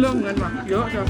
เรื่องเงินว่ะเยอะจัง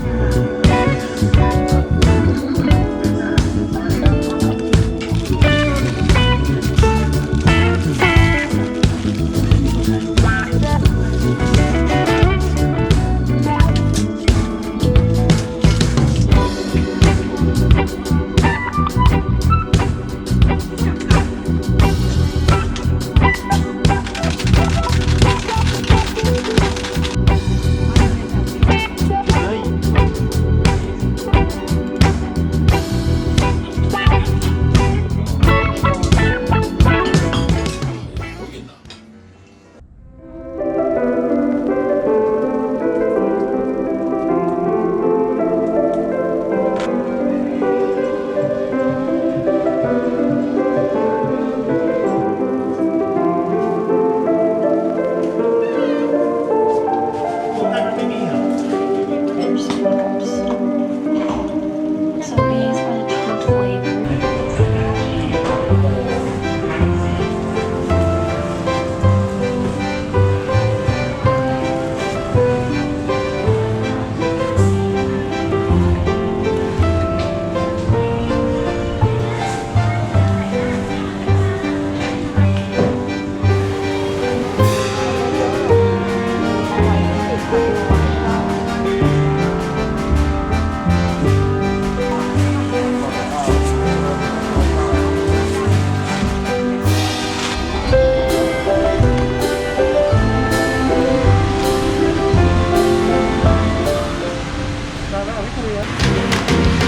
見てるよ。